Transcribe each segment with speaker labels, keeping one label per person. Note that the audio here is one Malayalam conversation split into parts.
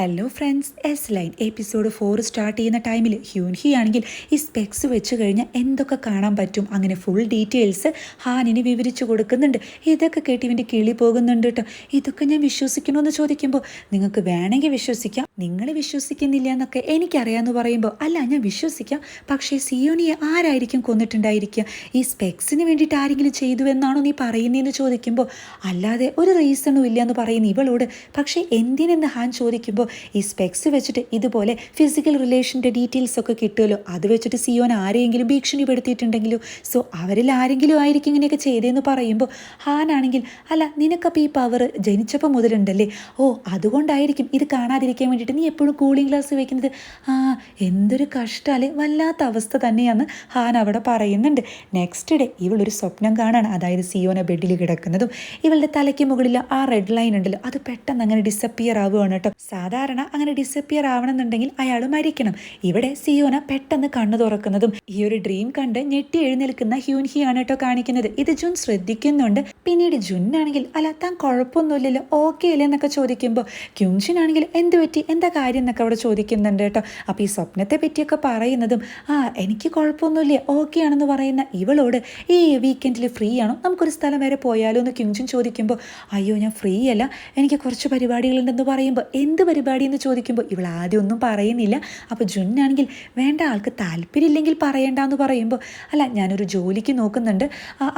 Speaker 1: Hello friends S line episode four start ചെയ്യുന്ന ടൈമിൽ ഹ്യൂൻഹി ആണെങ്കിൽ ഈ സ്പെക്സ് വെച്ച് കഴിഞ്ഞാൽ എന്തൊക്കെ കാണാൻ പറ്റും? അങ്ങനെ ഫുൾ ഡീറ്റെയിൽസ് ഹാനിന് വിവരിച്ചു കൊടുക്കുന്നുണ്ട്. ഇതൊക്കെ കേട്ട് ഇവന്റെ കിളി പോകുന്നുണ്ട് കേട്ടോ ഇതൊക്കെ ഞാൻ വിശ്വസിക്കണമെന്ന് ചോദിക്കുമ്പോൾ നിങ്ങൾക്ക് വേണമെങ്കിൽ വിശ്വസിക്കാം. നിങ്ങൾ വിശ്വസിക്കുന്നില്ല എന്നൊക്കെ എനിക്കറിയാമെന്ന് പറയുമ്പോൾ അല്ല ഞാൻ വിശ്വസിക്കാം. പക്ഷേ സിയോണിയെ ആരായിരിക്കും കൊന്നിട്ടുണ്ടായിരിക്കുക? ഈ സ്പെക്സിന് വേണ്ടിയിട്ട് ആരെങ്കിലും ചെയ്തു എന്നാണോ നീ പറയുന്നതെന്ന് ചോദിക്കുമ്പോൾ അല്ലാതെ ഒരു റീസണും ഇല്ല എന്ന് പറയുന്നു ഇവളോട്. പക്ഷേ എന്തിനെന്ന് ഹാൻ ചോദിക്കുമ്പോൾ ഈ സ്പെക്സ് വെച്ചിട്ട് ഇതുപോലെ ഫിസിക്കൽ റിലേഷന്റെ ഡീറ്റെയിൽസ് ഒക്കെ കിട്ടുമല്ലോ. അത് വെച്ചിട്ട് സിയോൻ ആരെയെങ്കിലും ഭീഷണിപ്പെടുത്തിയിട്ടുണ്ടെങ്കിലോ? സോ അവരിൽ ആരെങ്കിലും ആയിരിക്കും ഇങ്ങനെയൊക്കെ ചെയ്തതെന്ന് പറയുമ്പോൾ ഹാനാണെങ്കിൽ അല്ല നിനക്കപ്പോൾ ഈ പവർ ജനിച്ചപ്പോൾ മുതലുണ്ടല്ലേ? ഓ അതുകൊണ്ടായിരിക്കും ഇത് കാണാതിരിക്കാൻ വേണ്ടിയിട്ട് നീ എപ്പോഴും കൂളിംഗ് ഗ്ലാസ് വെക്കുന്നത്. ആ എന്തൊരു കഷ്ടാൽ വല്ലാത്ത അവസ്ഥ തന്നെയാണ് ഹാൻ അവിടെ പറയുന്നുണ്ട്. നെക്സ്റ്റ് ഡേ ഇവളൊരു സ്വപ്നം കാണാണ്. അതായത് സിയോന ബെഡിൽ കിടക്കുന്നതും ഇവളുടെ തലയ്ക്ക് മുകളിൽ ആ റെഡ് ലൈൻ ഉണ്ടല്ലോ. അത് പെട്ടെന്ന് അങ്ങനെ ഡിസപ്പിയർ ആവുകയാണ് കേട്ടോ. സാധാരണ അങ്ങനെ ഡിസപ്പിയർ ആവണമെന്നുണ്ടെങ്കിൽ അയാൾ മരിക്കണം. ഇവിടെ സിയോന പെട്ടെന്ന് കണ്ണു തുറക്കുന്നതും ഈ ഒരു ഡ്രീം കണ്ട് ഞെട്ടി എഴുന്നേൽക്കുന്ന ഹ്യൂൻഹി ആണ് കേട്ടോ കാണിക്കുന്നത്. ഇത് ജുൻ ശ്രദ്ധിക്കുന്നുണ്ട്. പിന്നീട് ജുൻ ആണെങ്കിൽ അല്ല താൻ കുഴപ്പമൊന്നുമില്ലല്ലോ ഓക്കെ അല്ലേ എന്നൊക്കെ ചോദിക്കുമ്പോൾ ക്യൂൻഷിനാണെങ്കിൽ എന്ത് പറ്റി? എന്താ കാര്യം എന്നൊക്കെ അവിടെ ചോദിക്കുന്നുണ്ട് കേട്ടോ അപ്പോൾ ഈ സ്വപ്നത്തെ പറ്റിയൊക്കെ പറയുന്നതും ആ എനിക്ക് കുഴപ്പമൊന്നുമില്ല ഓക്കെ ആണെന്ന് പറയുന്ന ഇവളോട് ഈ വീക്കെൻഡിൽ ഫ്രീ ആണോ? നമുക്കൊരു സ്ഥലം വരെ പോയാലോ എന്ന് ക്യൂൻഷിൻ ചോദിക്കുമ്പോൾ അയ്യോ ഞാൻ ഫ്രീ അല്ല. എനിക്ക് കുറച്ച് പരിപാടികളുണ്ടെന്ന് പറയുമ്പോൾ എന്ത് എന്ന് ചോദിക്കുമ്പോൾ ഇവൾ ആദ്യം ഒന്നും പറയുന്നില്ല. അപ്പോൾ ജുന്നാണെങ്കിൽ വേണ്ട ആൾക്ക് താല്പര്യമില്ലെങ്കിൽ പറയണ്ടെന്ന് പറയുമ്പോൾ അല്ല ഞാനൊരു ജോലിക്ക് നോക്കുന്നുണ്ട്.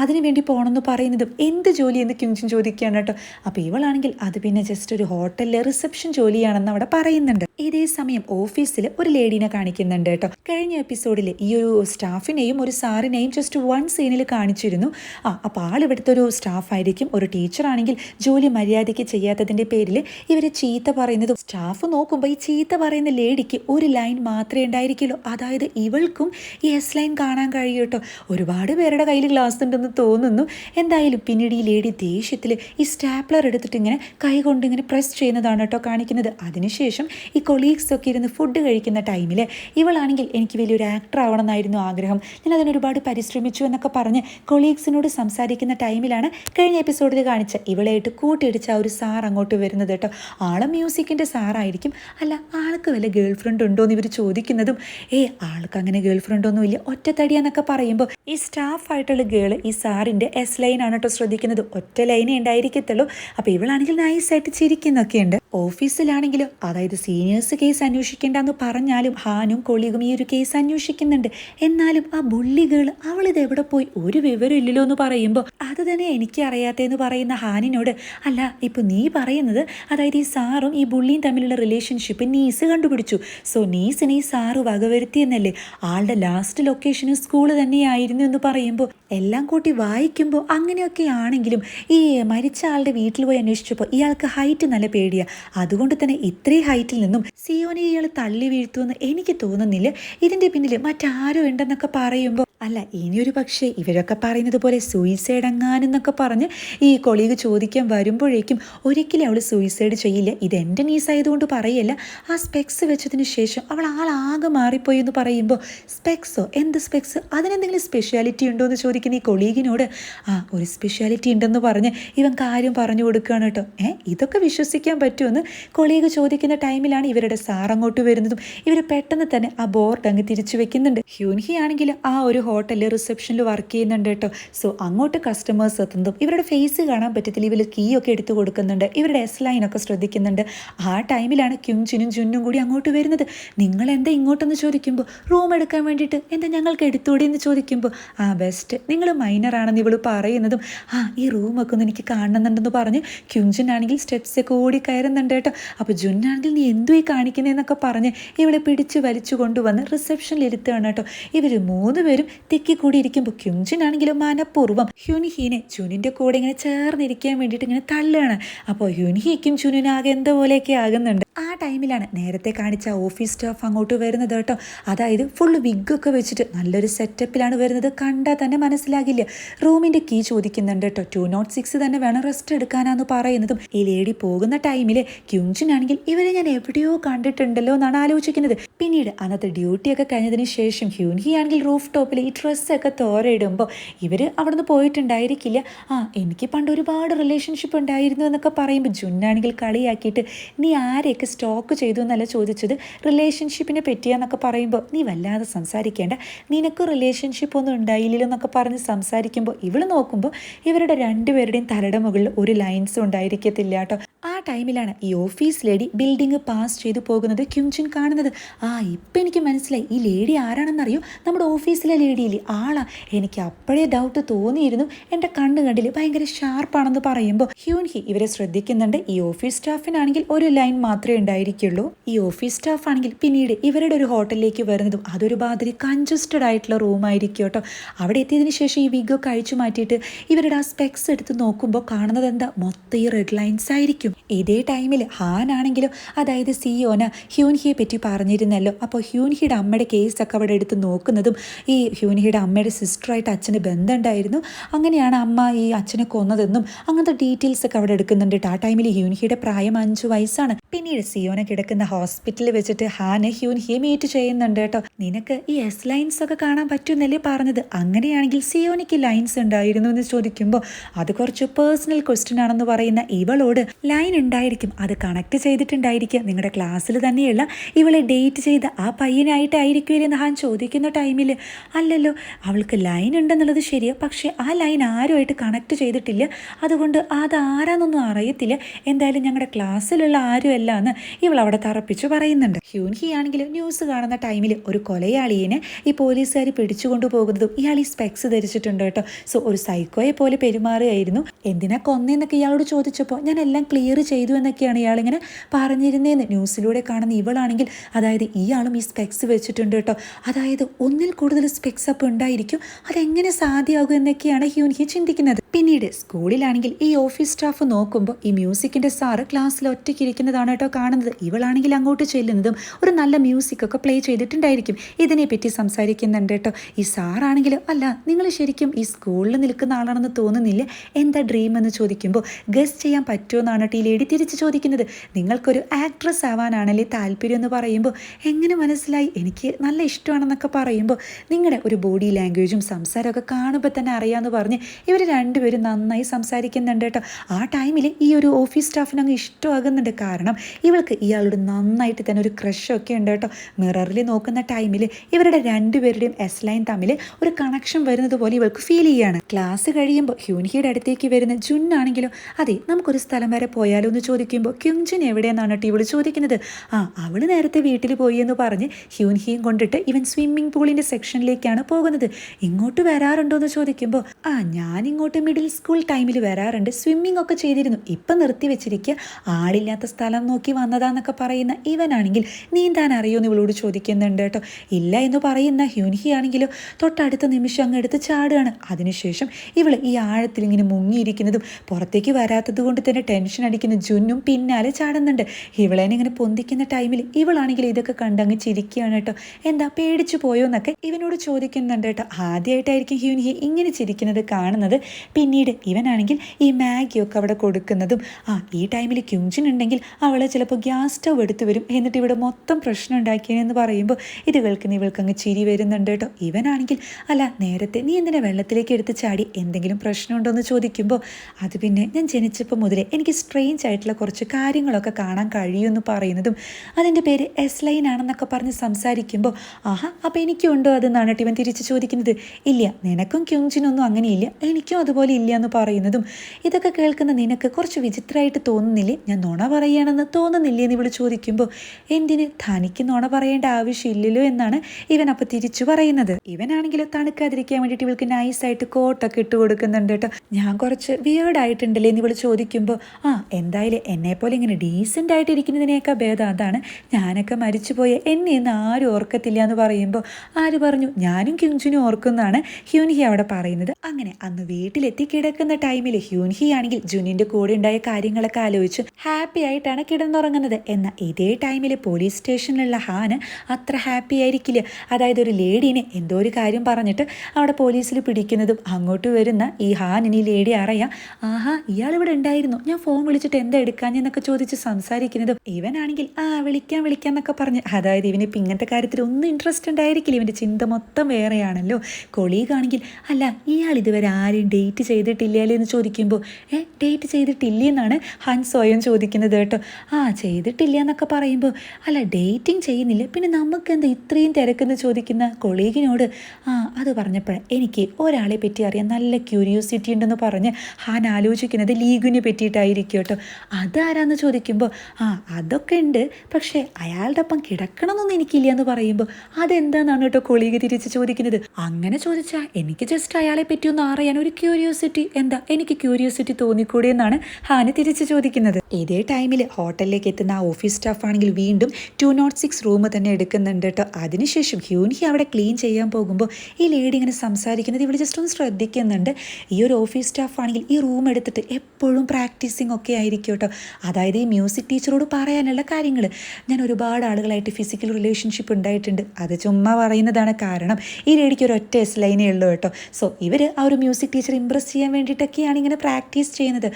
Speaker 1: അതിനു വേണ്ടി പോകണമെന്ന് പറയുന്നതും എന്ത് ജോലി എന്ന് ക്യൂൻഷിൻ ചോദിക്കുകയാണ് കേട്ടോ. അപ്പോൾ ഇവളാണെങ്കിൽ അത് പിന്നെ ജസ്റ്റ് ഒരു ഹോട്ടലിലെ റിസപ്ഷൻ ജോലിയാണെന്ന് അവിടെ പറയുന്നുണ്ട്. ഇതേ സമയം ഓഫീസിൽ ഒരു ലേഡീനെ കാണിക്കുന്നുണ്ട് കേട്ടോ. കഴിഞ്ഞ എപ്പിസോഡിൽ ഈ ഒരു സ്റ്റാഫിനെയും ഒരു സാറിനെയും ജസ്റ്റ് വൺ സീനിൽ കാണിച്ചിരുന്നു. ആ അപ്പോൾ ആൾ ഇവിടുത്തെ ഒരു സ്റ്റാഫായിരിക്കും. ഒരു ടീച്ചറാണെങ്കിൽ ജോലി മര്യാദയ്ക്ക് ചെയ്യാത്തതിന്റെ പേരിൽ ഇവരെ ചീത്ത പറയുന്നതും സ്റ്റാഫ് നോക്കുമ്പോൾ ഈ ചീത്ത പറയുന്ന ലേഡിക്ക് ഒരു ലൈൻ മാത്രമേ ഉണ്ടായിരിക്കുള്ളൂ. അതായത് ഇവൾക്കും ഈ എസ് ലൈൻ കാണാൻ കഴിയും കേട്ടോ. ഒരുപാട് പേരുടെ കയ്യിൽ ഗ്ലാസ് ഉണ്ടെന്ന് തോന്നുന്നു. എന്തായാലും പിന്നീട് ഈ ലേഡി ദേഷ്യത്തിൽ ഈ സ്റ്റാപ്ലർ എടുത്തിട്ട് ഇങ്ങനെ കൈ കൊണ്ട് ഇങ്ങനെ പ്രസ് ചെയ്യുന്നതാണ് കേട്ടോ കാണിക്കുന്നത്. അതിനുശേഷം ഈ കൊളീഗ്സൊക്കെ ഇരുന്ന് ഫുഡ് കഴിക്കുന്ന ടൈമിൽ ഇവളാണെങ്കിൽ എനിക്ക് വലിയൊരു ആക്ടർ ആവണമെന്നായിരുന്നു ആഗ്രഹം. ഞാൻ അതിനൊരുപാട് പരിശ്രമിച്ചു എന്നൊക്കെ പറഞ്ഞ് കൊളീഗ്സിനോട് സംസാരിക്കുന്ന ടൈമിലാണ് കഴിഞ്ഞ എപ്പിസോഡിൽ കാണിച്ച ഇവളായിട്ട് കൂട്ടിയിടിച്ച ആ ഒരു സാർ അങ്ങോട്ട് വരുന്നത് കേട്ടോ. ആളെ മ്യൂസിക്കിന്റെ സാറായിരിക്കും അല്ല ആൾക്ക് വല്ല ഗേൾ ഫ്രണ്ട് ഉണ്ടോ എന്ന് ഇവർ ചോദിക്കുന്നതും ഏ ആൾക്ക് അങ്ങനെ ഗേൾ ഫ്രണ്ട് ഒന്നും ഇല്ല ഒറ്റത്തടിയാന്നൊക്കെ പറയുമ്പോൾ ഈ സ്റ്റാഫ് ആയിട്ടുള്ള ഗേൾ ഈ സാറിന്റെ എസ് ലൈനാണ് കേട്ടോ ശ്രദ്ധിക്കുന്നത്. ഒറ്റ ലൈനേ ഉണ്ടായിരിക്കത്തുള്ളൂ. അപ്പോൾ ഇവളാണെങ്കിൽ നൈസായിട്ട് ചിരിക്കുന്നൊക്കെ ഉണ്ട് ഓഫീസിലാണെങ്കിലും അതായത് സീനിയേഴ്സ് കേസ് അന്വേഷിക്കേണ്ടെന്ന് പറഞ്ഞാലും ഹാനും കൊളീഗും ഈ ഒരു കേസ് അന്വേഷിക്കുന്നുണ്ട്. എന്നാലും ആ ബുള്ളി ഗേൾ അവളിത് എവിടെ പോയി? ഒരു വിവരം ഇല്ലല്ലോ എന്ന് പറയുമ്പോൾ അത് തന്നെ എനിക്ക് അറിയാത്തതെന്ന് പറയുന്ന ഹാനിനോട് അല്ല ഇപ്പോൾ നീ പറയുന്നത് അതായത് ഈ സാറും ഈ ബുള്ളിയും തമ്മിലുള്ള റിലേഷൻഷിപ്പ് നീസ് കണ്ടുപിടിച്ചു. സോ നീസിനെ ഈ സാറ് വകവരുത്തി എന്നല്ലേ? ആളുടെ ലാസ്റ്റ് ലൊക്കേഷൻ സ്കൂൾ തന്നെയായിരുന്നു എന്ന് പറയുമ്പോൾ എല്ലാം കൂട്ടി വായിക്കുമ്പോൾ അങ്ങനെയൊക്കെ ആണെങ്കിലും ഈ മരിച്ച ആളുടെ വീട്ടിൽ പോയി അന്വേഷിച്ചപ്പോൾ ഇയാൾക്ക് ഹൈറ്റ് നല്ല പേടിയാ. അതുകൊണ്ട് തന്നെ ഇത്രയും ഹൈറ്റിൽ നിന്നും സിയോനെ ഇയാൾ തള്ളി വീഴ്ത്തുമെന്ന് എനിക്ക് തോന്നുന്നില്ല. ഇതിന്റെ പിന്നിൽ മറ്റാരോ ഉണ്ടെന്നൊക്കെ പറയുമ്പോൾ അല്ല ഇനിയൊരു പക്ഷേ ഇവരൊക്കെ പറയുന്നത് പോലെ സൂയിസൈഡ് എങ്ങാനെന്നൊക്കെ പറഞ്ഞ് ഈ കൊളീഗ് ചോദിക്കാൻ വരുമ്പോഴേക്കും ഒരിക്കലും അവൾ സൂയിസൈഡ് ചെയ്യില്ല. ഇത് എന്റെ നീസ് ആയതുകൊണ്ട് പറയല്ല. ആ സ്പെക്സ് വെച്ചതിന് ശേഷം അവൾ ആളാകെ മാറിപ്പോയി എന്ന് പറയുമ്പോൾ സ്പെക്സോ എന്ത് സ്പെക്സ് അതിനെന്തെങ്കിലും സ്പെഷ്യാലിറ്റി ഉണ്ടോ എന്ന് ചോദിക്കുന്ന ഈ കൊളീഗിനോട് ആ ഒരു സ്പെഷ്യാലിറ്റി ഉണ്ടെന്ന് പറഞ്ഞ് ഇവൻ കാര്യം പറഞ്ഞു കൊടുക്കുകയാണ് കേട്ടോ. ഏ ഇതൊക്കെ വിശ്വസിക്കാൻ പറ്റുമെന്ന് കൊളീഗ് ചോദിക്കുന്ന ടൈമിലാണ് ഇവരുടെ സാർ അങ്ങോട്ട് വരുന്നതും. ഇവർ പെട്ടെന്ന് തന്നെ ആ ബോർഡ് അങ്ങ് തിരിച്ചു വെക്കുന്നുണ്ട്. ഹ്യൂൻഹി ആണെങ്കിൽ ആ ഒരു ഹോട്ടലിൽ റിസപ്ഷനിൽ വർക്ക് ചെയ്യുന്നുണ്ട് കേട്ടോ. സോ അങ്ങോട്ട് കസ്റ്റമേഴ്സ് എത്തുന്നതും ഇവരുടെ ഫേസ് കാണാൻ പറ്റത്തില്ല. ഇവർ കീ ഒക്കെ എടുത്തു കൊടുക്കുന്നുണ്ട്. ഇവരുടെ എസ് ലൈൻ ഒക്കെ ശ്രദ്ധിക്കുന്നുണ്ട്. ആ ടൈമിലാണ് ക്യുഞ്ചിനും ചുന്നും കൂടി അങ്ങോട്ട് വരുന്നത്. നിങ്ങൾ എന്താ ഇങ്ങോട്ടെന്ന് ചോദിക്കുമ്പോൾ റൂം എടുക്കാൻ വേണ്ടിയിട്ട് എന്താ ഞങ്ങൾക്ക് എടുത്തുകൂടി എന്ന് ചോദിക്കുമ്പോൾ ആ ബെസ്റ്റ് നിങ്ങൾ മൈനർ ആണെന്ന് ഇവൾ പറയുന്നതും ആ ഈ റൂമൊക്കെ ഒന്ന് എനിക്ക് കാണുന്നുണ്ടെന്ന് പറഞ്ഞ് ക്യുഞ്ചിനാണെങ്കിൽ സ്റ്റെപ്സ് ഒക്കെ ഓടി കയറുന്നുണ്ട് കേട്ടോ. അപ്പോൾ ജുന്നാണെങ്കിൽ നീ എന്തു ഈ കാണിക്കുന്നതെന്നൊക്കെ പറഞ്ഞ് ഇവളെ പിടിച്ച് വലിച്ചു കൊണ്ടുവന്ന് റിസപ്ഷനിൽ ഇരുത്തുകയാണ് കേട്ടോ. ഇവർ മൂന്ന് പേരും തിക്കിക്കൂടി ഇരിക്കുമ്പോൾ ക്യുഞ്ചിനാണെങ്കിലും മനഃപൂർവം ഹ്യുൻഹീനെ ജുനിന്റെ കൂടെ ഇങ്ങനെ ചേർന്നിരിക്കാൻ വേണ്ടിയിട്ട് ഇങ്ങനെ തള്ളുകയാണ്. അപ്പോൾ ഹ്യുൻഹിക്കും ജുനിനാകെ എന്തോ പോലെയൊക്കെ ആകുന്നുണ്ട്. ആ ടൈമിലാണ് നേരത്തെ കാണിച്ച ഓഫീസ് സ്റ്റാഫ് അങ്ങോട്ട് വരുന്നത് കേട്ടോ. അതായത് ഫുള്ള് വിഗൊക്കെ വെച്ചിട്ട് നല്ലൊരു സെറ്റപ്പിലാണ് വരുന്നത്. കണ്ടാൽ തന്നെ മനസ്സിലാകില്ല. റൂമിന്റെ കീ ചോദിക്കുന്നുണ്ട് കേട്ടോ. ടു നോട്ട് സിക്സ് തന്നെ വേണം റെസ്റ്റ് എടുക്കാനാന്ന് പറയുന്നതും. ഈ ലേഡി പോകുന്ന ടൈമിൽ ക്യുഞ്ചിനാണെങ്കിൽ ഇവരെ ഞാൻ എവിടെയോ കണ്ടിട്ടുണ്ടല്ലോ എന്നാണ് ആലോചിക്കുന്നത്. പിന്നീട് അന്നത്തെ ഡ്യൂട്ടിയൊക്കെ കഴിഞ്ഞതിന് ശേഷം ഹ്യൂൻഹി ആണെങ്കിൽ റൂഫ് ടോപ്പിൽ ഈ ഡ്രസ്സൊക്കെ തോരയിടുമ്പോൾ ഇവർ അവിടുന്ന് പോയിട്ടുണ്ടായിരിക്കില്ല. ആ എനിക്ക് പണ്ട് ഒരുപാട് റിലേഷൻഷിപ്പ് ഉണ്ടായിരുന്നു എന്നൊക്കെ പറയുമ്പോൾ ജുന്നാണെങ്കിൽ കളിയാക്കിയിട്ട് നീ ആരെയൊക്കെ സ്റ്റോക്ക് ചെയ്തു എന്നല്ല ചോദിച്ചത്? റിലേഷൻഷിപ്പിനെ പറ്റിയാന്നൊക്കെ പറയുമ്പോൾ നീ വല്ലാതെ സംസാരിക്കേണ്ട. നിനക്ക് റിലേഷൻഷിപ്പ് ഒന്നും ഉണ്ടായില്ലല്ലോ എന്നൊക്കെ പറഞ്ഞ് സംസാരിക്കുമ്പോൾ ഇവൾ നോക്കുമ്പോൾ ഇവരുടെ രണ്ടുപേരുടെയും തലയുടെ മുകളിൽ ഒരു ലൈൻസ് ഉണ്ടായിരിക്കത്തില്ല കേട്ടോ. ആ ടൈമിലാണ് ഈ ഓഫീസ് ലേഡി ബിൽഡിംഗ് പാസ് ചെയ്തു പോകുന്നത് ക്യുംചിൻ കാണുന്നത്. ആ ഇപ്പം എനിക്ക് മനസ്സിലായി. ഈ ലേഡി ആരാണെന്നറിയോ? നമ്മുടെ ഓഫീസിലെ ലേഡിയില്ലേ ആളാ. എനിക്ക് അപ്പോഴേ ഡൗട്ട് തോന്നിയിരുന്നു. എന്റെ കണ്ണ് കണ്ടിൽ ഭയങ്കര ഷാർപ്പാണെന്ന് പറയുമ്പോൾ ഹ്യൂൻഹി ഇവരെ ശ്രദ്ധിക്കുന്നുണ്ട്. ഈ ഓഫീസ് സ്റ്റാഫിനാണെങ്കിൽ ഒരു ലൈൻ മാത്രമേ ഉണ്ടായിരിക്കുള്ളൂ. ഈ ഓഫീസ് സ്റ്റാഫ് ആണെങ്കിൽ പിന്നീട് ഇവരുടെ ഒരു ഹോട്ടലിലേക്ക് വരുന്നതും അതൊരു മാതിരി കൺജസ്റ്റഡ് ആയിട്ടുള്ള റൂം ആയിരിക്കും കേട്ടോ. അവിടെ എത്തിയതിന് ശേഷം ഈ വിഗൊക്കെ അഴിച്ചു മാറ്റിയിട്ട് ഇവരുടെ ആ സ്പെക്സ് എടുത്ത് നോക്കുമ്പോൾ കാണുന്നത് എന്താ? മൊത്തം ഈ റെഡ് ലൈൻസ് ആയിരിക്കും. ഇതേ ടൈമിൽ ഹാൻ ആണെങ്കിലും അതായത് സിയോന ഹ്യൂൻഹിയെ പറ്റി പറഞ്ഞിരുന്നല്ലോ. അപ്പോൾ ഹ്യൂൻഹിയുടെ അമ്മയുടെ കേസൊക്കെ അവിടെ എടുത്ത് നോക്കുന്നതും ഈ ഹ്യൂൻഹിയുടെ അമ്മയുടെ സിസ്റ്ററായിട്ട് അച്ഛന് ബന്ധമുണ്ടായിരുന്നു. അങ്ങനെയാണ് അമ്മ ഈ അച്ഛനെ കൊന്നതെന്നും അങ്ങനത്തെ ഡീറ്റെയിൽസ് ഒക്കെ അവിടെ എടുക്കുന്നുണ്ട്. ആ ടൈമിൽ ഹ്യൂൻഹിയുടെ പ്രായം അഞ്ച് വയസ്സാണ്. പിന്നീട് സിയോന കിടക്കുന്ന ഹോസ്പിറ്റലിൽ വെച്ചിട്ട് ഹാന് ഹ്യൂൻ മീറ്റ് ചെയ്യുന്നുണ്ട് കേട്ടോ. നിനക്ക് ഈ എസ് ലൈൻസ് ഒക്കെ കാണാൻ പറ്റുമെന്നല്ലേ പറഞ്ഞത്? അങ്ങനെയാണെങ്കിൽ സിയോനിക്ക് ലൈൻസ് ഉണ്ടായിരുന്നു എന്ന് ചോദിക്കുമ്പോൾ അത് കുറച്ച് പേഴ്സണൽ ക്വസ്റ്റ്യൻ ആണെന്ന് പറയുന്ന ഇവളോട് ലൈൻ ഉണ്ടായിരിക്കും അത് കണക്ട് ചെയ്തിട്ടുണ്ടായിരിക്കുക നിങ്ങളുടെ ക്ലാസ്സിൽ തന്നെയുള്ള ഇവളെ ഡേറ്റ് ചെയ്ത ആ പയ്യനായിട്ടായിരിക്കും എന്ന് ഹാൻ ചോദിക്കുന്ന ടൈമിൽ അല്ലല്ലോ അവൾക്ക് ലൈൻ ഉണ്ടെന്നുള്ളത് ശരിയാ പക്ഷേ ആ ലൈൻ ആരുമായിട്ട് കണക്ട് ചെയ്തിട്ടില്ല. അതുകൊണ്ട് അത് ആരാന്നൊന്നും അറിയത്തില്ല. എന്തായാലും ഞങ്ങളുടെ ക്ലാസ്സിലുള്ള ആരുമല്ല എന്ന് ഇവൾ അവിടെ തറപ്പിച്ചു പറയുന്നുണ്ട്. ഹ്യൂൻഹി ആണെങ്കിൽ ന്യൂസ് കാണുന്ന ടൈമിൽ ഒരു കൊലയാളിയെ ഈ പോലീസുകാർ പിടിച്ചുകൊണ്ടു പോകുന്നതും ഇയാൾ ഈ സ്പെക്സ് ധരിച്ചിട്ടുണ്ട് കേട്ടോ. സോ ഒരു സൈക്കോയെ പോലെ പെരുമാറുകയായിരുന്നു. എന്തിനാ കൊന്നേന്നൊക്കെ ഇയാളോട് ചോദിച്ചപ്പോൾ ഞാൻ എല്ലാം ക്ലിയർ ചെയ്തു എന്നൊക്കെയാണ് ഇയാളിങ്ങനെ പറഞ്ഞിരുന്നതെന്ന് ന്യൂസിലൂടെ കാണുന്ന ഇവളാണെങ്കിൽ അതായത് ഇയാളും ഈ സ്പെക്സ് വെച്ചിട്ടുണ്ട് കേട്ടോ. അതായത് ഒന്നിൽ കൂടുതൽ സ്പെക്സ് അപ്പ് ഉണ്ടായിരിക്കും. അതെങ്ങനെ സാധ്യമാകും എന്നൊക്കെയാണ് ഹ്യൂൻഹി ചിന്തിക്കുന്നത്. പിന്നീട് സ്കൂളിലാണെങ്കിൽ ഈ ഓഫീസ് സ്റ്റാഫ് നോക്കുമ്പോൾ ഈ മ്യൂസിക്കിന്റെ സാറ് ക്ലാസ്സിൽ ഒറ്റയ്ക്ക് ഇരിക്കുന്നതാണ് കേട്ടോ കാണുന്നത്. ഇവളാണെങ്കിൽ അങ്ങോട്ട് ചെല്ലുന്നതും ഒരു നല്ല മ്യൂസിക് ഒക്കെ പ്ലേ ചെയ്തിട്ടുണ്ടായിരിക്കും. ഇതിനെപ്പറ്റി സംസാരിക്കുന്നുണ്ട് കേട്ടോ. ഈ സാറാണെങ്കിൽ അല്ല നിങ്ങൾ ശരിക്കും ഈ സ്കൂളിൽ നിൽക്കുന്ന ആളാണെന്ന് തോന്നുന്നില്ല? എന്താ ഡ്രീം എന്ന് ചോദിക്കുമ്പോൾ ഗസ് ചെയ്യാൻ പറ്റുമോ എന്നാണ് കേട്ടോ ഈ ലേഡി തിരിച്ച് ചോദിക്കുന്നത്. നിങ്ങൾക്കൊരു ആക്ട്രസ് ആവാനാണല്ലേ താല്പര്യം എന്ന് പറയുമ്പോൾ എങ്ങനെ മനസ്സിലായി? എനിക്ക് നല്ല ഇഷ്ടമാണെന്നൊക്കെ പറയുമ്പോൾ നിങ്ങളുടെ ഒരു ബോഡി ലാംഗ്വേജും സംസാരമൊക്കെ കാണുമ്പോൾ തന്നെ അറിയാമെന്ന് പറഞ്ഞ് ഇവർ രണ്ടുപേരും നന്നായി സംസാരിക്കുന്നുണ്ട് കേട്ടോ. ആ ടൈമിൽ ഈ ഒരു ഓഫീസ് സ്റ്റാഫിന് അങ്ങ് ഇഷ്ടമാകുന്നുണ്ട്. കാരണം ഇവൾക്ക് ഇയാളോട് നന്നായിട്ട് തന്നെ ഒരു ക്രഷൊക്കെ ഉണ്ട് കേട്ടോ. മിററിൽ നോക്കുന്ന ടൈമിൽ ഇവരുടെ രണ്ടുപേരുടെയും എസ് ലൈൻ തമ്മിൽ ഒരു കണക്ഷൻ വരുന്നത് പോലെ ഇവൾക്ക് ഫീൽ ചെയ്യാണ്. ക്ലാസ് കഴിയുമ്പോൾ ഹ്യൂൻഹിയുടെ അടുത്തേക്ക് വരുന്ന ജുൻ ആണെങ്കിലും അതെ നമുക്കൊരു സ്ഥലം വരെ പോയാലോ എന്ന് ചോദിക്കുമ്പോൾ ക്യുംജുൻ എവിടെയെന്നാണ് കേട്ടോ ഇവൾ ചോദിക്കുന്നത്? ആ അവൾ നേരത്തെ വീട്ടിൽ പോയി എന്ന് പറഞ്ഞ് ഹ്യൂൻഹിയും കൊണ്ടിട്ട് ഇവൻ സ്വിമ്മിംഗ് പൂളിന്റെ സെക്ഷനിലേക്കാണ് പോകുന്നത്. ഇങ്ങോട്ട് വരാറുണ്ടോ എന്ന് ചോദിക്കുമ്പോൾ ആ ഞാൻ ഇങ്ങോട്ട് മിഡിൽ സ്കൂൾ ടൈമിൽ വരാറുണ്ട്. സ്വിമ്മിംഗ് ഒക്കെ ചെയ്തിരുന്നു. ഇപ്പം നിർത്തി വെച്ചിരിക്കുക ആളില്ലാത്ത സ്ഥലം നോക്കി വന്നതാന്നൊക്കെ പറയുന്ന ഇവനാണെങ്കിൽ നീന്താൻ അറിയുമെന്ന് ഇവളോട് ചോദിക്കുന്നുണ്ട് കേട്ടോ. ഇല്ല എന്ന് പറയുന്ന ഹ്യൂൻഹി ആണെങ്കിലും തൊട്ടടുത്ത നിമിഷം അങ്ങ് എടുത്ത് ചാടുകയാണ്. അതിനുശേഷം ഇവൾ ഈ ആഴത്തിൽ ഇങ്ങനെ മുങ്ങിയിരിക്കുന്നതും പുറത്തേക്ക് വരാത്തത് കൊണ്ട് തന്നെ ടെൻഷൻ അടിക്കുന്ന ജുന്നും പിന്നാലെ ചാടുന്നുണ്ട്. ഇവളേനെ ഇങ്ങനെ പൊന്തിക്കുന്ന ടൈമിൽ ഇവളാണെങ്കിൽ ഇതൊക്കെ കണ്ടങ്ങ് ചിരിക്കുകയാണ് കേട്ടോ. എന്താ പേടിച്ചു പോയോ എന്നൊക്കെ ഇവനോട് ചോദിക്കുന്നുണ്ട് കേട്ടോ. ആദ്യമായിട്ടായിരിക്കും ഹ്യൂൻഹി ഇങ്ങനെ ചിരിക്കുന്നത് കാണുന്നത്. പിന്നീട് ഇവനാണെങ്കിൽ ഈ മാഗിയൊക്കെ അവിടെ കൊടുക്കുന്നതും ആ ഈ ടൈമിൽ ക്യുഞ്ചിൻ ഉണ്ടെങ്കിൽ അവളെ ചിലപ്പോൾ ഗ്യാസ് സ്റ്റവ് എടുത്തു വരും. എന്നിട്ട് ഇവിടെ മൊത്തം പ്രശ്നം ഉണ്ടാക്കിയെന്ന് പറയുമ്പോൾ ഇത് കേൾക്കുന്ന ഇവൾക്ക് അങ്ങ് ചിരി വരുന്നുണ്ട് കേട്ടോ. ഇവനാണെങ്കിൽ അല്ല നേരത്തെ നീ എന്തിനാ വെള്ളത്തിലേക്ക് എടുത്ത് ചാടി? എന്തെങ്കിലും പ്രശ്നമുണ്ടോ എന്ന് ചോദിക്കുമ്പോൾ അത് പിന്നെ ഞാൻ ജനിച്ചപ്പോൾ മുതലേ എനിക്ക് സ്ട്രെയിഞ്ച് ആയിട്ടുള്ള കുറച്ച് കാര്യങ്ങളൊക്കെ കാണാൻ കഴിയുമെന്ന് പറയുന്നതും അതിന്റെ പേര് എസ് ലൈൻ ആണെന്നൊക്കെ പറഞ്ഞ് സംസാരിക്കുമ്പോൾ ആഹാ അപ്പോൾ എനിക്കുണ്ടോ അതെന്നാണ് ഇവൻ തിരിച്ച് ചോദിക്കുന്നത്. ഇല്ല നിനക്കും ക്യുഞ്ചിനൊന്നും അങ്ങനെയില്ല. എനിക്കും അതുപോലെ ഇല്ല എന്ന് പറയുന്നതും ഇതൊക്കെ കേൾക്കുന്ന നിനക്ക് കുറച്ച് വിചിത്രമായിട്ട് തോന്നുന്നില്ലേ? ഞാൻ നുണ പറയുകയാണെന്ന് തോന്നുന്നില്ലേ എന്ന് ഇവൾ ചോദിക്കുമ്പോൾ എന്തിന്? തനിക്ക് നുണ പറയേണ്ട ആവശ്യമില്ലല്ലോ എന്നാണ് ഇവൻ അപ്പോൾ തിരിച്ചു പറയുന്നത്. ഇവനാണെങ്കിൽ തണുക്കാതിരിക്കാൻ വേണ്ടിയിട്ട് ഇവൾക്ക് നൈസായിട്ട് കോട്ടൊക്കെ ഇട്ട് കൊടുക്കുന്നുണ്ട് കേട്ടോ. ഞാൻ കുറച്ച് വിയേർഡ് ആയിട്ടുണ്ടല്ലേ എന്ന് ഇവൾ ചോദിക്കുമ്പോൾ ആ എന്തായാലും എന്നെപ്പോലെ പോലെ ഇങ്ങനെ ഡീസന്റ് ആയിട്ട് ഇരിക്കുന്നതിനേക്കാൾ ഭേദം അതാണ്. ഞാനൊക്കെ മരിച്ചുപോയ എന്നെ ഇന്ന് ആരും ഓർക്കത്തില്ല എന്ന് പറയുമ്പോൾ ആര് പറഞ്ഞു? ഞാനും ക്യുഞ്ചിനും ഓർക്കുന്നതാണ് ഹ്യൂൻഹി അവിടെ പറയുന്നത്. അങ്ങനെ അന്ന് വീട്ടിലെത്തി കിടക്കുന്ന ടൈമിൽ ഹ്യൂൻഹി ആണെങ്കിൽ ജുനിന്റെ കൂടെ ഉണ്ടായ കാര്യങ്ങളൊക്കെ ആലോചിച്ച്. ഹാപ്പി ആയിട്ടാണ് കിടന്നുറങ്ങുന്നത് എന്ന ഇതേ ടൈമിൽ പോലീസ് സ്റ്റേഷനിലുള്ള ഹാന് അത്ര ഹാപ്പി ആയിരിക്കില്ല. അതായത് ഒരു ലേഡീനെ എന്തോ ഒരു കാര്യം പറഞ്ഞിട്ട് അവിടെ പോലീസിൽ പിടിക്കുന്നതും അങ്ങോട്ട് വരുന്ന ഈ ഹാനിന് ഈ ലേഡി അറിയാം. ആഹാ ഇയാൾ ഇവിടെ ഉണ്ടായിരുന്നു. ഞാൻ ഫോൺ വിളിച്ചിട്ട് എന്താ എടുക്കാഞ്ഞെന്നൊക്കെ ചോദിച്ച് സംസാരിക്കുന്നതും ഇവനാണെങ്കിൽ ആ വിളിക്കാൻ വിളിക്കാം എന്നൊക്കെ പറഞ്ഞ്. അതായത് ഇവന് ഇപ്പം ഇങ്ങനത്തെ കാര്യത്തിൽ ഒന്നും ഇൻട്രസ്റ്റ് ഉണ്ടായിരിക്കില്ല. ഇവന്റെ ചിന്ത മൊത്തം വേറെയാണല്ലോ. കൊളീഗാണെങ്കിൽ അല്ല ഇയാൾ ഇതുവരെ ആരും ഡേറ്റ് ചെയ്തിട്ടില്ലേ എന്ന് ചോദിക്കുമ്പോൾ ഏ ഡേറ്റ് ചെയ്തിട്ടില്ലേ എന്നാണ് ഹൻ സ്വയം ചോദിക്കുന്നത് കേട്ടോ. ആ ചെയ്തിട്ടില്ല എന്നൊക്കെ പറയുമ്പോൾ അല്ല ഡേറ്റിംഗ് ചെയ്യുന്നില്ല. പിന്നെ നമുക്ക് എന്താ ഇത്രയും തിരക്കെന്ന് ചോദിക്കുന്ന കൊളീഗിനോട് ആ അത് പറഞ്ഞപ്പോൾ എനിക്ക് ഒരാളെ പറ്റി അറിയാൻ നല്ല ക്യൂരിയോസിറ്റി ഉണ്ടെന്ന് പറഞ്ഞ് ഹാൻ ആലോചിക്കുന്നത് ലീഗിനെ പറ്റിയിട്ടായിരിക്കും കേട്ടോ. അതാരാന്ന് ചോദിക്കുമ്പോൾ ആ അതൊക്കെ ഉണ്ട്. പക്ഷേ അയാളുടെ ഒപ്പം കിടക്കണമെന്നൊന്നും എനിക്കില്ല എന്ന് പറയുമ്പോൾ അതെന്താണെന്നാണ് കേട്ടോ കൊളീഗ് തിരിച്ച് ചോദിക്കുന്നത്? അങ്ങനെ ചോദിച്ചാൽ എനിക്ക് ജസ്റ്റ് അയാളെ പറ്റി ഒന്ന് അറിയാൻ ഒരു ക്യൂരിയോസിറ്റി എന്താ? എനിക്ക് ക്യൂരിയോസിറ്റി തോന്നിക്കൂടെ എന്നാണ് ഹാന് തിരിച്ച് ചോദിക്കുന്നത്. ഇതേ ടൈമിൽ ഹോട്ടലിലേക്ക് എത്തുന്ന ആ ഓഫീസ് സ്റ്റാഫ് ആണെങ്കിൽ വീണ്ടും ടു നോട്ട് സിക്സ് റൂം തന്നെ എടുക്കുന്നുണ്ട് കേട്ടോ അതിനുശേഷം ഹ്യൂൻഹി അവിടെ ക്ലീൻ ചെയ്യാൻ പോകുമ്പോൾ ഈ ലേഡി ഇങ്ങനെ സംസാരിക്കുന്നത് ഇവിടെ ജസ്റ്റ് ഒന്ന് ശ്രദ്ധിക്കുന്നുണ്ട്. ഈ ഒരു ഓഫീസ് സ്റ്റാഫ് ആണെങ്കിൽ ഈ റൂം എടുത്തിട്ട് എപ്പോഴും പ്രാക്ടീസിങ് ഒക്കെ ആയിരിക്കും കേട്ടോ അതായത് ഈ മ്യൂസിക് ടീച്ചറോട് പറയാനുള്ള കാര്യങ്ങൾ ഞാൻ ഒരുപാട് ആളുകളായിട്ട് ഫിസിക്കൽ റിലേഷൻഷിപ്പ് ഉണ്ടായിട്ടുണ്ട്. അത് ചുമ്മാ പറയുന്നതാണ് കാരണം ഈ ലേഡിക്ക് ഒരു ഒറ്റ എസ് ലൈനേ ഉള്ളൂ കേട്ടോ സോ ഇവർ ആ ഒരു മ്യൂസിക് ടീച്ചർ ഇമ്പ്രസ് ചെയ്യാൻ വേണ്ടിയിട്ടൊക്കെയാണ് ഇങ്ങനെ പ്രാക്ടീസ് ചെയ്യുന്നത്.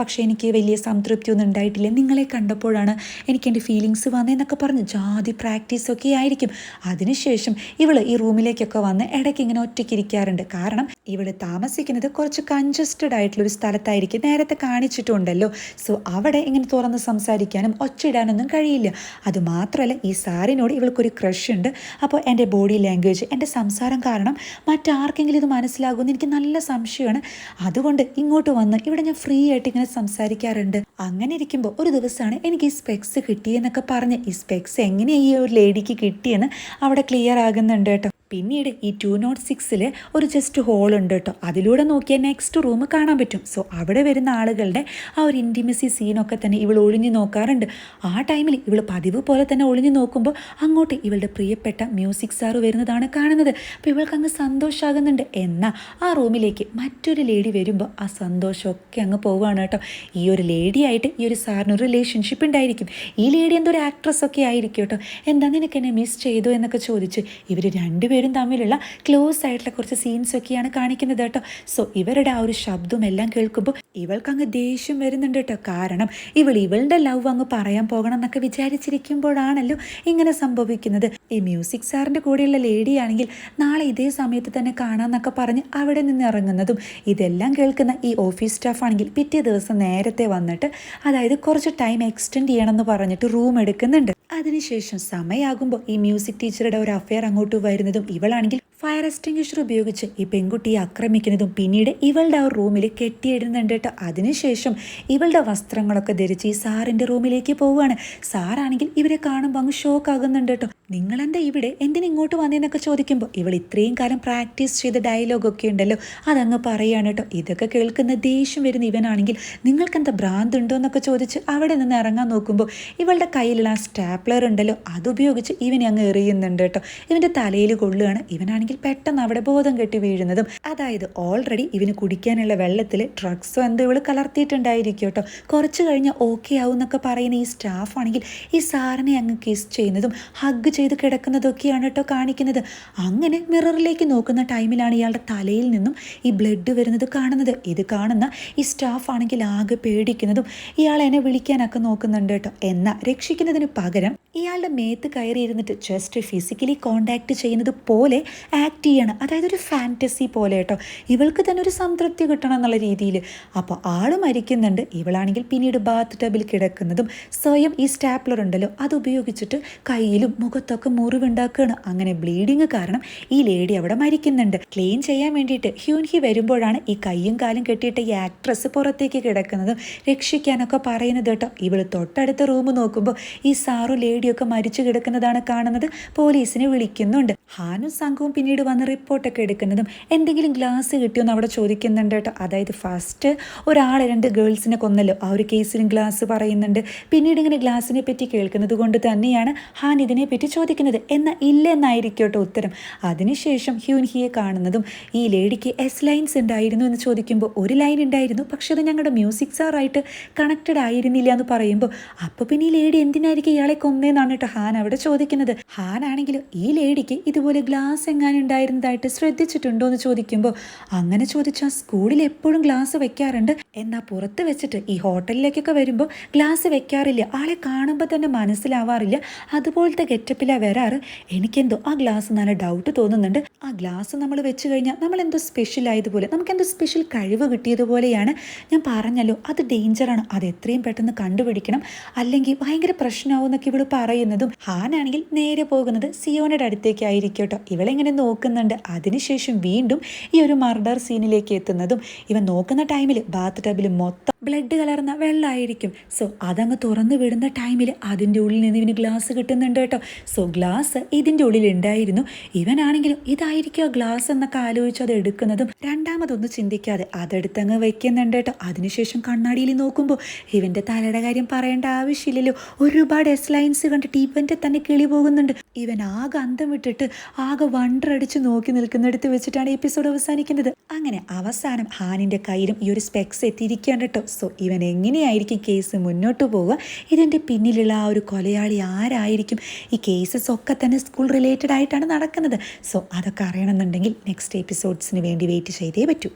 Speaker 1: പക്ഷേ എനിക്ക് വലിയ സംതൃപ്തി ഒന്നും ഉണ്ടായിട്ടില്ല. നിങ്ങളെ കണ്ടപ്പോഴാണ് എനിക്ക് എന്റെ ഫീലിങ്സ് വന്നതെന്നൊക്കെ പറഞ്ഞ് ജാതി പ്രാക്ടീസൊക്കെ ആയിരിക്കും. അതിനുശേഷം ഇവൾ ഈ റൂമിലേക്കൊക്കെ വന്ന് ഇടയ്ക്ക് ഇങ്ങനെ ഒറ്റയ്ക്ക് ഇരിക്കാറുണ്ട്. കാരണം ഇവൾ താമസിക്കുന്നത് കുറച്ച് കൺജസ്റ്റഡ് ആയിട്ടുള്ള ഒരു സ്ഥലത്തായിരിക്കും. നേരത്തെ കാണിച്ചിട്ടുണ്ടല്ലോ. സോ അവിടെ ഇങ്ങനെ തുറന്ന് സംസാരിക്കാനും ഒച്ചയിടാനൊന്നും കഴിയില്ല. അതുമാത്രമല്ല ഈ സാറിനോട് ഇവൾക്കൊരു ക്രഷ് ഉണ്ട്. അപ്പോൾ എന്റെ ബോഡി ലാംഗ്വേജ് എന്റെ സംസാരം കാരണം മറ്റാർക്കെങ്കിലും ഇത് മനസ്സിലാകുമെന്ന് എനിക്ക് നല്ല സംശയമാണ്. അതുകൊണ്ട് ഇങ്ങോട്ട് വന്ന് ഇവിടെ ഞാൻ ഫ്രീ ആയിട്ട് ഇങ്ങനെ സംസാരിക്കാറുണ്ട്. അങ്ങനെ ഇരിക്കുമ്പോൾ ഒരു ദിവസമാണ് എനിക്ക് ഈ സ്പെക്സ് കിട്ടിയെന്നൊക്കെ പറഞ്ഞ്. ഈ സ്പെക്സ് എങ്ങനെയാണ് ഈ ഒരു ലേഡിക്ക് കിട്ടിയെന്ന് അവിടെ ക്ലിയർ ആകുന്നുണ്ട് കേട്ടോ. പിന്നീട് ഈ ടു നോട്ട് സിക്സിൽ ഒരു ജസ്റ്റ് ഹോൾ ഉണ്ട് കേട്ടോ. അതിലൂടെ നോക്കിയാൽ നെക്സ്റ്റ് റൂം കാണാൻ പറ്റും. സോ അവിടെ വരുന്ന ആളുകളുടെ ആ ഒരു ഇന്റിമസി സീനൊക്കെ തന്നെ ഇവൾ ഒളിഞ്ഞു നോക്കാറുണ്ട്. ആ ടൈമിൽ ഇവൾ പതിവ് പോലെ തന്നെ ഒളിഞ്ഞു നോക്കുമ്പോൾ അങ്ങോട്ട് ഇവളുടെ പ്രിയപ്പെട്ട മ്യൂസിക് സാറ് വരുന്നതാണ് കാണുന്നത്. അപ്പോൾ ഇവൾക്ക് അങ്ങ് സന്തോഷമാകുന്നുണ്ട് എന്നാൽ ആ റൂമിലേക്ക് മറ്റൊരു ലേഡി വരുമ്പോൾ ആ സന്തോഷമൊക്കെ അങ്ങ് പോവുകയാണ് കേട്ടോ. ഈ ഒരു ലേഡിയായിട്ട് ഈ ഒരു സാറിന് ഒരു റിലേഷൻഷിപ്പ് ഉണ്ടായിരിക്കും. ഈ ലേഡി എന്തോ ഒരു ആക്ട്രസ് ഒക്കെ ആയിരിക്കും കേട്ടോ. എന്താ നിനക്ക് എന്നെ മിസ് ചെയ്തു എന്നൊക്കെ ചോദിച്ച് ഇവർ രണ്ടുപേരും തമ്മിലുള്ള ക്ലോസ് ആയിട്ടുള്ള കുറച്ച് സീൻസ് ഒക്കെയാണ് കാണിക്കുന്നത് കേട്ടോ. സോ ഇവരുടെ ആ ഒരു ശബ്ദം എല്ലാം കേൾക്കുമ്പോൾ ഇവൾക്ക് അങ്ങ് ദേഷ്യം വരുന്നുണ്ട് കേട്ടോ. കാരണം ഇവൾ ഇവളുടെ ലവ് അങ്ങ് പറയാൻ പോകണം എന്നൊക്കെ വിചാരിച്ചിരിക്കുമ്പോഴാണല്ലോ ഇങ്ങനെ സംഭവിക്കുന്നത്. ഈ മ്യൂസിക് സാറിന്റെ കൂടെയുള്ള ലേഡിയാണെങ്കിൽ നാളെ ഇതേ സമയത്ത് തന്നെ കാണാമെന്നൊക്കെ പറഞ്ഞ് അവിടെ നിന്ന് ഇറങ്ങുന്നതും ഇതെല്ലാം കേൾക്കുന്ന ഈ ഓഫീസ് സ്റ്റാഫ് ആണെങ്കിൽ പിറ്റേ ദിവസം നേരത്തെ വന്നിട്ട് അതായത് കുറച്ച് ടൈം എക്സ്റ്റെൻഡ് ചെയ്യണമെന്ന് പറഞ്ഞിട്ട് റൂം എടുക്കുന്നുണ്ട്. അതിനുശേഷം സമയമാകുമ്പോൾ ഈ മ്യൂസിക് ടീച്ചറുടെ ഒരു അഫെയർ അങ്ങോട്ട് വരുന്നതും ഇവളാണെങ്കിൽ ഫയർ എക്സ്റ്റിംഗ്വിഷർ ഉപയോഗിച്ച് ഈ പെൺകുട്ടിയെ ആക്രമിക്കുന്നതും പിന്നീട് ഇവളുടെ ആ റൂമിൽ കെട്ടിയിടുന്നുണ്ട് കേട്ടോ. അതിനുശേഷം ഇവളുടെ വസ്ത്രങ്ങളൊക്കെ ധരിച്ച് ഈ സാറിന്റെ റൂമിലേക്ക് പോവുകയാണ്. സാറാണെങ്കിൽ ഇവരെ കാണുമ്പോൾ അങ്ങ് ഷോക്ക് ആകുന്നുണ്ട് കേട്ടോ. നിങ്ങളെന്താ ഇവിടെ? എന്തിനാ ഇങ്ങോട്ട് വന്നതെന്നൊക്കെ ചോദിക്കുമ്പോൾ ഇവൾ ഇത്രയും കാലം പ്രാക്ടീസ് ചെയ്ത ഡയലോഗൊക്കെ ഉണ്ടല്ലോ. അതങ്ങ് പറയുകയാണ് കേട്ടോ. ഇതൊക്കെ കേൾക്കുന്ന ദേഷ്യം വരുന്ന ഇവനാണെങ്കിൽ നിങ്ങൾക്കെന്താ ഭ്രാന്ത് ഉണ്ടോ എന്നൊക്കെ ചോദിച്ച് അവിടെ നിന്ന് ഇറങ്ങാൻ നോക്കുമ്പോൾ ഇവളുടെ കയ്യിലുള്ള ആ സ്റ്റാപ്ലർ ഉണ്ടല്ലോ. അതുപയോഗിച്ച് ഇവനെ അങ്ങ് എറിയുന്നുണ്ട് കേട്ടോ. ഇവന്റെ തലയിൽ കൊള്ളുകയാണ്. ഇവനാണെങ്കിൽ പെട്ടെന്ന് അവിടെ ബോധം കെട്ടി വീഴുന്നതും അതായത് ഓൾറെഡി ഇവന് കുടിക്കാനുള്ള വെള്ളത്തിൽ ഡ്രഗ്സോ എന്തോ ഇവൾ കലർത്തിയിട്ടുണ്ടായിരിക്കും കേട്ടോ. കുറച്ച് കഴിഞ്ഞ് ഓക്കെ ആവും എന്നൊക്കെ പറയുന്ന ഈ സ്റ്റാഫ് ആണെങ്കിൽ ഈ സാറിനെ അങ്ങ് കിസ് ചെയ്യുന്നതും ഹഗ് ചെയ്ത് കിടക്കുന്നതൊക്കെയാണ് കേട്ടോ കാണിക്കുന്നത്. അങ്ങനെ മിററിലേക്ക് നോക്കുന്ന ടൈമിലാണ് ഇയാളുടെ തലയിൽ നിന്നും ഈ ബ്ലഡ് വരുന്നത് കാണുന്നത്. ഇത് കാണുന്ന ഈ സ്റ്റാഫ് ആണെങ്കിൽ ആകെ പേടിക്കുന്നതും ഇയാൾ എന്നെ വിളിക്കാനൊക്കെ നോക്കുന്നുണ്ട് കേട്ടോ. എന്നാൽ രക്ഷിക്കുന്നതിന് പകരം ഇയാളുടെ മേത്ത് കയറി ഇരുന്നിട്ട് ജസ്റ്റ് ഫിസിക്കലി കോണ്ടാക്ട് ചെയ്യുന്നത് പോലെ ആക്ട് ചെയ്യണം. അതായത് ഒരു ഫാന്റസി പോലെ കേട്ടോ. ഇവൾക്ക് തന്നെ ഒരു സംതൃപ്തി കിട്ടണം എന്നുള്ള രീതിയിൽ. അപ്പോൾ ആൾ മരിക്കുന്നുണ്ട്. ഇവളാണെങ്കിൽ പിന്നീട് ബാത്ത് ടബിൽ കിടക്കുന്നതും സ്വയം ഈ സ്റ്റാപ്ലർ ഉണ്ടല്ലോ അത് ഉപയോഗിച്ചിട്ട് കയ്യിലും മുഖത്തൊക്കെ മുറിവുണ്ടാക്കുകയാണ് അങ്ങനെ ബ്ലീഡിങ് കാരണം ഈ ലേഡി അവിടെ മരിക്കുന്നുണ്ട്. ക്ലീൻ ചെയ്യാൻ വേണ്ടിയിട്ട് ഹ്യൂൻഹി വരുമ്പോഴാണ് ഈ കയ്യും കാലും കെട്ടിയിട്ട് ഈ ആക്ട്രസ് പുറത്തേക്ക് കിടക്കുന്നതും രക്ഷിക്കാനൊക്കെ പറയുന്നത് കേട്ടോ. ഇവൾ തൊട്ടടുത്ത റൂം നോക്കുമ്പോൾ ഈ സാറു ലേഡിയൊക്കെ മരിച്ചു കിടക്കുന്നതാണ് കാണുന്നത്. പോലീസിനെ വിളിക്കുന്നുണ്ട്. ഹാനും സംഘവും പിന്നീട് വന്ന് റിപ്പോർട്ടൊക്കെ എടുക്കുന്നതും എന്തെങ്കിലും ഗ്ലാസ് കിട്ടിയോന്ന് അവിടെ ചോദിക്കുന്നുണ്ട് കേട്ടോ. അതായത് ഫസ്റ്റ് ഒരാൾ രണ്ട് ഗേൾസിനെ കൊന്നല്ലോ. ആ ഒരു കേസിലും ഗ്ലാസ് പറയുന്നുണ്ട്. പിന്നീട് ഇങ്ങനെ ഗ്ലാസിനെ പറ്റി കേൾക്കുന്നത് കൊണ്ട് തന്നെയാണ് ഹാൻ ഇതിനെ പറ്റി ചോദിക്കുന്നത്. എന്നാൽ ഇല്ല എന്നായിരിക്കും കേട്ടോ ഉത്തരം. അതിനുശേഷം ഹ്യൂൻഹിയെ കാണുന്നതും ഈ ലേഡിക്ക് എസ് ലൈൻസ് ഉണ്ടായിരുന്നു എന്ന് ചോദിക്കുമ്പോൾ ഒരു ലൈൻ ഉണ്ടായിരുന്നു. പക്ഷെ അത് ഞങ്ങളുടെ മ്യൂസിക് സാറായിട്ട് കണക്റ്റഡ് ആയിരുന്നില്ല എന്ന് പറയുമ്പോൾ അപ്പോൾ പിന്നെ ഈ ലേഡി എന്തിനായിരിക്കും ഇയാളെ കൊന്നേന്നാണ് കേട്ടോ ഹാൻ അവിടെ ചോദിക്കുന്നത്. ഹാൻ ആണെങ്കിലും ഈ ലേഡിക്ക് ഇതുപോലെ ഗ്ലാസ് എങ്ങാനും വെക്കാനുണ്ടായിരുന്നതായിട്ട് ശ്രദ്ധിച്ചിട്ടുണ്ടോ എന്ന് ചോദിക്കുമ്പോൾ അങ്ങനെ ചോദിച്ചാൽ സ്കൂളിൽ എപ്പോഴും ഗ്ലാസ് വെക്കാറുണ്ട്. എന്നാൽ പുറത്ത് വെച്ചിട്ട് ഈ ഹോട്ടലിലേക്കൊക്കെ വരുമ്പോൾ ഗ്ലാസ് വെക്കാറില്ല. ആളെ കാണുമ്പോൾ തന്നെ മനസ്സിലാവാറില്ല. അതുപോലത്തെ ഗെറ്റപ്പിലാണ് വരാറ്. എനിക്കെന്തോ ആ ഗ്ലാസ് നല്ല ഡൗട്ട് തോന്നുന്നുണ്ട്. ആ ഗ്ലാസ് നമ്മൾ വെച്ച് കഴിഞ്ഞാൽ നമ്മൾ എന്തോ സ്പെഷ്യൽ ആയതുപോലെ നമുക്ക് എന്തോ സ്പെഷ്യൽ കഴിവ് കിട്ടിയതുപോലെയാണ്. ഞാൻ പറഞ്ഞല്ലോ അത് ഡേഞ്ചറാണ് അത് എത്രയും പെട്ടെന്ന് കണ്ടുപിടിക്കണം. അല്ലെങ്കിൽ ഭയങ്കര പ്രശ്നമാവും എന്നൊക്കെ ഇവൾ പറയുന്നതും ഹാനാണെങ്കിൽ നേരെ പോകുന്നത് സിയോനയുടെ അടുത്തേക്കായിരിക്കും കേട്ടോ. ഇവളെങ്ങനെ നോക്കുന്നുണ്ട്. അതിനുശേഷം വീണ്ടും ഈ ഒരു മർഡർ സീനിലേക്ക് എത്തുന്നതും ഇവൻ നോക്കുന്ന ടൈമിൽ ബാത്ത് ടബിൽ മൊത്തം ബ്ലഡ് കലർന്ന വെള്ളമായിരിക്കും സോ അതങ്ങ് തുറന്നു വിടുന്ന ടൈമിൽ അതിന്റെ ഉള്ളിൽ നിന്ന് ഇവന് ഗ്ലാസ് കിട്ടുന്നുണ്ട് കേട്ടോ. സോ ഗ്ലാസ് ഇതിന്റെ ഉള്ളിൽ ഉണ്ടായിരുന്നു. ഇവനാണെങ്കിലും ഇതായിരിക്കും ഗ്ലാസ് എന്നൊക്കെ ആലോചിച്ച് അത് എടുക്കുന്നതും. രണ്ടാമതൊന്നും ചിന്തിക്കാതെ അതെടുത്തങ്ങ് വയ്ക്കുന്നുണ്ട് കേട്ടോ. അതിനുശേഷം കണ്ണാടിയിൽ നോക്കുമ്പോൾ ഇവന്റെ തലയുടെ കാര്യം പറയേണ്ട ആവശ്യമില്ലല്ലോ. ഒരുപാട് എസ് ലൈൻസ് കണ്ടിട്ട് ഇവന്റെ തന്നെ കിളി പോകുന്നുണ്ട്. ഇവൻ ആകെ അന്തം വിട്ടിട്ട് ആകെ വണ്ടർ അടിച്ച് നോക്കി നിൽക്കുന്നിടത്ത് വെച്ചിട്ടാണ് എപ്പിസോഡ് അവസാനിക്കുന്നത്. അങ്ങനെ അവസാനം ഹാനിന്റെ കയ്യിലും ഈ ഒരു സ്പെക്സ് എത്തിയിരിക്കുകയാണ് കേട്ടോ. സോ ഇവൻ എങ്ങനെയായിരിക്കും കേസ് മുന്നോട്ട് പോവുക? ഇതിന്റെ പിന്നിലുള്ള ആ ഒരു കൊലയാളി ആരായിരിക്കും? ഈ കേസസ് ഒക്കെ തന്നെ സ്കൂൾ റിലേറ്റഡ് ആയിട്ടാണ് നടക്കുന്നത്. സോ അതൊക്കെ അറിയണമെന്നുണ്ടെങ്കിൽ നെക്സ്റ്റ് എപ്പിസോഡ്സിന് വേണ്ടി വെയിറ്റ് ചെയ്തേ പറ്റൂ.